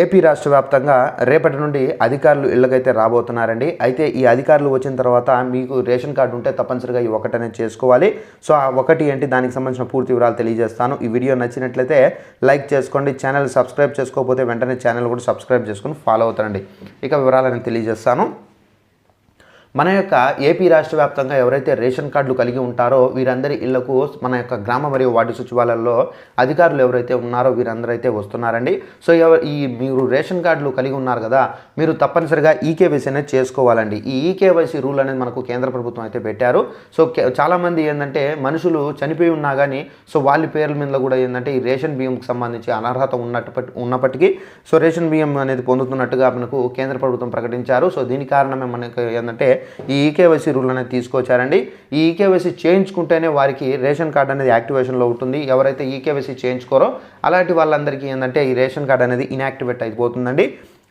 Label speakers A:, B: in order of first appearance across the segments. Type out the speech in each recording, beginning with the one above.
A: AP రాష్ట్ర వ్యాప్తంగా రేపటి నుండి అధికారులు ఇళ్ళకైతే రాబోతున్నారండి. అయితే ఈ అధికారులు వచ్చిన తర్వాత మీకు రేషన్ కార్డు ఉంటే తప్పనిసరిగా ఈ ఒకటనే చేసుకోవాలి. సో ఆ ఒకటి ఏంటి? దానికి సంబంధించిన పూర్తి వివరాలు తెలియజేస్తాను. ఈ వీడియో నచ్చినట్లయితే లైక్ చేసుకోండి. ఛానల్ సబ్స్క్రైబ్ చేసుకోకపోతే వెంటనే ఛానల్ కూడా సబ్స్క్రైబ్ చేసుకొని ఫాలో అవుతారండి. ఇక వివరాలను తెలియజేస్తాను. మన యొక్క ఏపీ రాష్ట్ర వ్యాప్తంగా ఎవరైతే రేషన్ కార్డులు కలిగి ఉంటారో వీరందరి ఇళ్ళకు మన యొక్క గ్రామ మరియు వార్డు సచివాలయాల్లో అధికారులు ఎవరైతే ఉన్నారో వీరందరూ అయితే వస్తున్నారండి. సో ఎవరు ఈ మీరు రేషన్ కార్డులు కలిగి ఉన్నారు కదా మీరు తప్పనిసరిగా ఈకేవైసీ అనేది చేసుకోవాలండి. ఈ ఈకేవైసీ రూల్ అనేది మనకు కేంద్ర ప్రభుత్వం అయితే పెట్టారు. సో చాలామంది ఏంటంటే మనుషులు చనిపోయి ఉన్నా కానీ సో వాళ్ళ పేర్ల మీద కూడా ఏంటంటే ఈ రేషన్ బియ్యంకి సంబంధించి అనర్హత ఉన్నట్టు ఉన్నప్పటికీ సో రేషన్ బియ్యం అనేది పొందుతున్నట్టుగా మనకు కేంద్ర ప్రభుత్వం ప్రకటించారు. సో దీని కారణమే మనకు ఏంటంటే ఈ ఈకేవైసీ రూల్ అనేది తీసుకొచ్చారండి. ఈ ఈకేవైసీ చేయించుకుంటేనే వారికి రేషన్ కార్డు అనేది యాక్టివేషన్లో ఉంటుంది. ఎవరైతే ఈకేవైసీ చేయించుకోరో అలాంటి వాళ్ళందరికీ ఏంటంటే ఈ రేషన్ కార్డు అనేది ఇన్యాక్టివేట్ అయిపోతుందండి.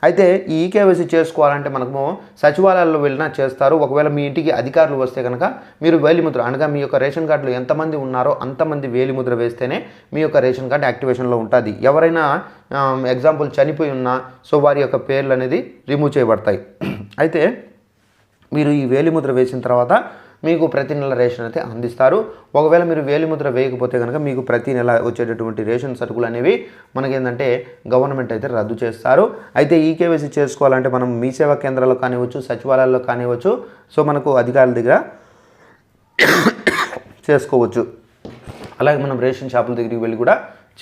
A: అయితే ఈ ఈకేవైసీ చేసుకోవాలంటే మనకు సచివాలయాల్లో వెళ్ళినా చేస్తారు. ఒకవేళ మీ ఇంటికి అధికారులు వస్తే కనుక మీరు వేలిముద్ర అనగా మీ యొక్క రేషన్ కార్డులో ఎంతమంది ఉన్నారో అంతమంది వేలిముద్ర వేస్తేనే మీ యొక్క రేషన్ కార్డు యాక్టివేషన్లో ఉంటుంది. ఎవరైనా ఎగ్జాంపుల్ చనిపోయి ఉన్నా సో వారి యొక్క పేర్లు అనేది రిమూవ్ చేయబడతాయి. అయితే మీరు ఈ వేలిముద్ర వేసిన తర్వాత మీకు ప్రతి నెల రేషన్ అయితే అందిస్తారు. ఒకవేళ మీరు వేలిముద్ర వేయకపోతే కనుక మీకు ప్రతి నెల వచ్చేటటువంటి రేషన్ సరుకులు అనేవి మనకేంటంటే గవర్నమెంట్ అయితే రద్దు చేస్తారు. అయితే ఈ కేవైసీ చేసుకోవాలంటే మనం మీ సేవా కేంద్రాల్లో కానివ్వచ్చు సచివాలయాల్లో కానివ్వచ్చు సో మనకు అధికారుల దగ్గర చేసుకోవచ్చు. అలాగే మనం రేషన్ షాపుల దగ్గరికి వెళ్ళి కూడా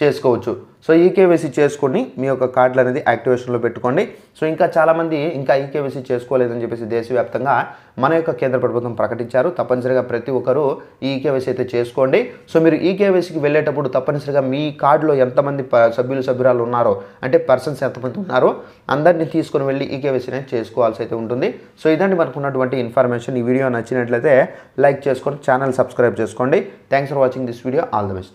A: చేసుకోవచ్చు. సో ఈకేవైసీ చేసుకొని మీ యొక్క కార్డులు అనేది యాక్టివేషన్లో పెట్టుకోండి. సో ఇంకా చాలామంది ఇంకా ఈకేవైసీ చేసుకోలేదని చెప్పేసి దేశవ్యాప్తంగా మన యొక్క కేంద్ర ప్రభుత్వం ప్రకటించారు. తప్పనిసరిగా ప్రతి ఒక్కరూ ఈకేవైసీ అయితే చేసుకోండి. సో మీరు ఈకేవైసీకి వెళ్ళేటప్పుడు తప్పనిసరిగా మీ కార్డులో ఎంతమంది ప- సభ్యులు సభ్యురాలు ఉన్నారో అంటే పర్సన్స్ ఎంతమంది ఉన్నారో అందరినీ తీసుకొని వెళ్ళి ఈకేవైసీ అనేది చేసుకోవాల్సి అయితే ఉంటుంది. సో ఇదండి మనకు ఉన్నటువంటి ఇన్ఫర్మేషన్. ఈ వీడియో నచ్చినట్లయితే లైక్ చేసుకొని ఛానల్ సబ్స్క్రైబ్ చేసుకోండి. Thanks for watching this video. All the best.